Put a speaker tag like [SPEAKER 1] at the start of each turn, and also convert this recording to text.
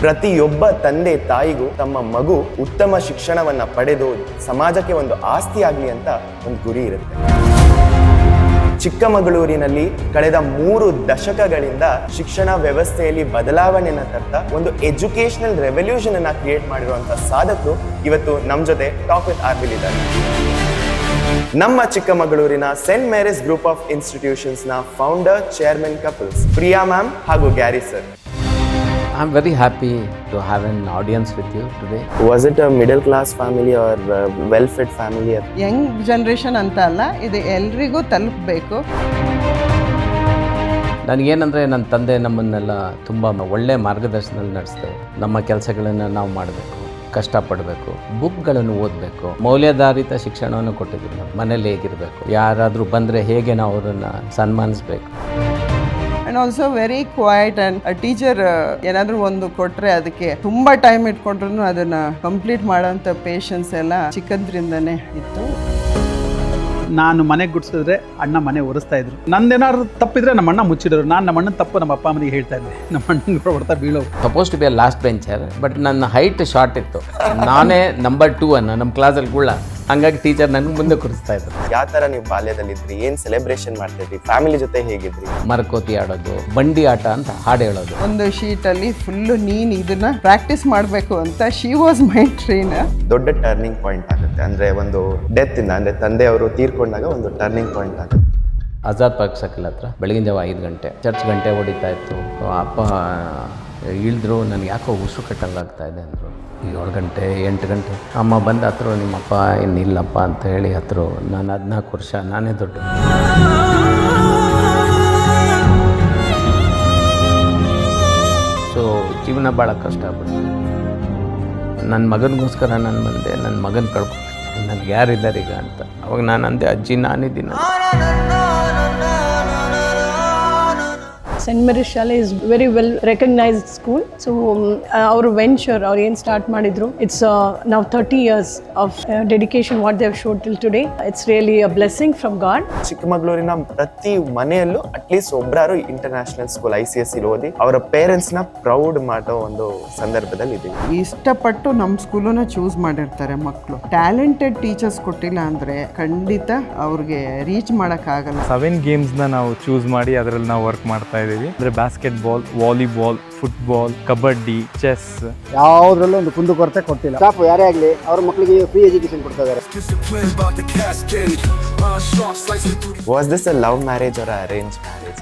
[SPEAKER 1] ಪ್ರತಿಯೊಬ್ಬ ತಂದೆ ತಾಯಿಗೂ ತಮ್ಮ ಮಗು ಉತ್ತಮ ಶಿಕ್ಷಣವನ್ನು ಪಡೆದು ಸಮಾಜಕ್ಕೆ ಒಂದು ಆಸ್ತಿ ಅಂತ ಒಂದು ಗುರಿ ಇರುತ್ತೆ. ಚಿಕ್ಕಮಗಳೂರಿನಲ್ಲಿ ಕಳೆದ ಮೂರು ದಶಕಗಳಿಂದ ಶಿಕ್ಷಣ ವ್ಯವಸ್ಥೆಯಲ್ಲಿ ಬದಲಾವಣೆಯನ್ನು ತರ್ತಾ ಒಂದು ಎಜುಕೇಷನಲ್ ರೆವಲ್ಯೂಷನ್ ಅನ್ನ ಕ್ರಿಯೇಟ್ ಮಾಡಿರುವಂತಹ ಸಾಧಕರು ಇವತ್ತು ನಮ್ಮ ಜೊತೆ ಟಾಕ್ ವಿತ್ ಆರ್ಬಿಲ್ ಇದ್ದಾರೆ. ನಮ್ಮ ಚಿಕ್ಕಮಗಳೂರಿನ Saint Mary's group of ಇನ್ಸ್ಟಿಟ್ಯೂಷನ್ಸ್ನ founder chairman couples Priya ma'am ಹಾಗೂ Gary sir
[SPEAKER 2] I'm very happy to have an audience with you today.
[SPEAKER 1] Was it a middle class family or well fit family
[SPEAKER 3] young generation ಅಂತ ಅಲ್ಲ ಇದು ಎಲ್ರಿಗೂ ತಲುಪಬೇಕು.
[SPEAKER 2] ನನಗೇನಂದರೆ ನನ್ನ ತಂದೆ ನಮ್ಮನ್ನೆಲ್ಲ ತುಂಬ ಒಳ್ಳೆ ಮಾರ್ಗದರ್ಶನದಲ್ಲಿ ನಡೆಸ್ತೇವೆ ನಮ್ಮ ಕೆಲಸಗಳನ್ನು ನಾವು ಮಾಡಬೇಕು ಕಷ್ಟಪಡಬೇಕು ಬುಕ್ಗಳನ್ನು ಓದಬೇಕು. ಮೌಲ್ಯಾಧಾರಿತ ಶಿಕ್ಷಣವನ್ನು ಕೊಟ್ಟಿದ್ರು ಮನೇಲಿ ಹೇಗಿರಬೇಕು ಯಾರಾದರೂ ಬಂದರೆ ಹೇಗೆ ನಾವು ಅವರನ್ನು ಸನ್ಮಾನಿಸ್ಬೇಕು.
[SPEAKER 3] And also very quiet and teacher ಏನಾದರೂ ಒಂದು ಕೊಟ್ಟರೆ ಅದಕ್ಕೆ ತುಂಬ ಟೈಮ್ ಇಟ್ಕೊಂಡ್ರು ಅದನ್ನು ಕಂಪ್ಲೀಟ್ ಮಾಡೋಂಥ ಪೇಷನ್ಸ್ ಎಲ್ಲ ಚಿಕ್ಕದ್ರಿಂದನೇ ಇತ್ತು.
[SPEAKER 4] ನಾನು ಮನೆಗೆ ಗುಡಿಸಿದ್ರೆ ಅಣ್ಣ ಮನೆ ಒರೆಸ್ತಾ ಇದ್ರು. ನಂದೇನಾದ್ರು ತಪ್ಪಿದ್ರೆ ನಮ್ಮ ಅಣ್ಣ ಮುಚ್ಚಿದ್ರು. ನಾನು ನಮ್ಮ ಅಣ್ಣನ ತಪ್ಪು ನಮ್ಮ ಅಪ್ಪ ಅಮ್ಮನಿಗೆ ಹೇಳ್ತಾ ಇದ್ದೆ. ನಮ್ಮ ಅಣ್ಣನ ಹೊಡ್ತಾ ಬೀಳೋರು.
[SPEAKER 2] Suppose to be a last bencher but ನನ್ನ ಹೈಟ್ ಶಾರ್ಟ್ ಇತ್ತು. ನಾನೇ ನಂಬರ್ ಟೂ ಅನ್ನ ನಮ್ಮ ಕ್ಲಾಸಲ್ಲಿ ಗುಳ್ಳ. ಹಂಗಾಗಿ ಟೀಚರ್ ನನಗೆ ಮುಂದೆ ಕುರಿಸ್ತಾ ಇದ್ರು.
[SPEAKER 1] ಯಾವ ತರ ನೀವು ಬಾಲ್ಯದಲ್ಲಿದ್ರಿ? ಏನ್ ಸೆಲೆಬ್ರೇಷನ್ ಮಾಡ್ತಿದ್ರಿ? ಫ್ಯಾಮಿಲಿ ಜೊತೆ ಹೇಗಿದ್ರಿ?
[SPEAKER 2] ಮರಕೋತಿ ಆಡೋದು ಬಂಡಿ ಆಟ ಅಂತ ಹಾಡು ಹೇಳೋದು.
[SPEAKER 3] ಒಂದು ಶೀಟ್ ಅಲ್ಲಿ ಫುಲ್ ನೀನ್ ಇದನ್ನ ಪ್ರಾಕ್ಟೀಸ್ ಮಾಡಬೇಕು ಅಂತ ಶಿ ವಾಸ್ ಮೈ ಟ್ರೈನ್
[SPEAKER 1] ದೊಡ್ಡ ಟರ್ನಿಂಗ್ ಪಾಯಿಂಟ್ ಆಗುತ್ತೆ. ಅಂದ್ರೆ ಒಂದು ಡೆತ್ ಇಂದ ಅಂದ್ರೆ ತಂದೆಯವರು ತೀರ್ಕೊಂಡಾಗ ಒಂದು ಟರ್ನಿಂಗ್ ಪಾಯಿಂಟ್ ಆಗುತ್ತೆ.
[SPEAKER 2] ಆಜಾದ್ ಪಾರ್ಕ್ ಸರ್ಕಲ್ ಹತ್ರ ಬೆಳಗಿನ ಜಾವ ಐದು ಗಂಟೆ ಚರ್ಚ್ ಗಂಟೆ ಹೊಡಿತಾ ಇತ್ತು. ಅಪ್ಪ ಇಳಿದ್ರು, ನನಗೆ ಯಾಕೋ ಉಸು ಕಟ್ಟಂಗಾಗ್ತಾ ಇದೆ? ಅಂದರು. ಏಳು ಗಂಟೆ, ಎಂಟು ಗಂಟೆ. ಅಮ್ಮ ಬಂದ ಹತ್ರ, ನಿಮ್ಮಪ್ಪ ಇನ್ನಿಲ್ಲಪ್ಪ ಅಂತ ಹೇಳಿ ಹತ್ರ, ನಾನು ಹದಿನಾಲ್ಕು ವರ್ಷ ನಾನೇ ದೊಡ್ಡ. ಸೊ ಜೀವನ ಭಾಳ ಕಷ್ಟ ಆಗ್ಬಿಡ್ತು. ನನ್ನ ಮಗನಿಗೋಸ್ಕರ ನಾನು ಬಂದೆ ನನ್ನ ಮಗನ ಕಳ್ಕೊಂಡೆ ನನಗೆ ಯಾರಿದ್ದಾರೆ ಈಗ ಅಂತ. ಅವಾಗ ನಾನು ಅಂದೆ, ಅಜ್ಜಿ, ನಾನಿದ್ದೀನಿ.
[SPEAKER 5] ಸೆಂಟ್ ಮೇರಿ ಶಾಲೆ is very well recognised school so ಅವರು ವೆಂಚರ್ ಅವ್ರು ಏನು ಸ್ಟಾರ್ಟ್ ಮಾಡಿದ್ರು. ಇಟ್ಸ್ ನಾವು thirty years of dedication what they've showed till today it's really a blessing from God
[SPEAKER 1] ಚಿಕ್ಕಮಗಳೂರಿನ ಪ್ರತಿ ಮನೆಯಲ್ಲೂ at least ಒಬ್ಬರಾರು international school I C S ಇಲ್ಲಿ ಓದಿ ಅವರ ಪೇರೆಂಟ್ಸ್ನ ಪ್ರೌಡ್ ಮಾಡೋ ಒಂದು ಸಂದರ್ಭದಲ್ಲಿ ಇದೀವಿ.
[SPEAKER 3] ಇಷ್ಟಪಟ್ಟು ನಮ್ಮ ಸ್ಕೂಲನ್ನ ಚೂಸ್ ಮಾಡಿರ್ತಾರೆ ಮಕ್ಕಳು ಟ್ಯಾಲೆಂಟೆಡ್ ಟೀಚರ್ಸ್ ಕೊಟ್ಟಿಲ್ಲ ಅಂದ್ರೆ ಖಂಡಿತ ಅವ್ರಿಗೆ ರೀಚ್ ಮಾಡೋಕ್ಕಾಗಲ್ಲ
[SPEAKER 6] ಸೆವೆನ್ ಗೇಮ್ಸ್ ನಾವು ಚೂಸ್ ಮಾಡಿ ಅದ್ರಲ್ಲಿ ನಾವು ವರ್ಕ್ ಮಾಡ್ತಾ ಇದ್ದೀವಿ. ಅಂದರೆ basketball volleyball football kabaddi chess
[SPEAKER 7] ಯಾವುದ್ರಲ್ಲೂ ಒಂದು ಕುಂದುಕೊರತೆ ಕೊಟ್ಟಿಲ್ಲ. ಸ್ಟಾಫ್ ಯಾರೇ ಆಗಲಿ ಅವ್ರ ಮಕ್ಕಳಿಗೆ ಫ್ರೀ ಎಜುಕೇಶನ್ ಕೊಡ್ತಾ ಇದ್ದಾರೆ
[SPEAKER 1] was this a love marriage ಅವರ ಅರೇಂಜ್ ಮ್ಯಾರೇಜ್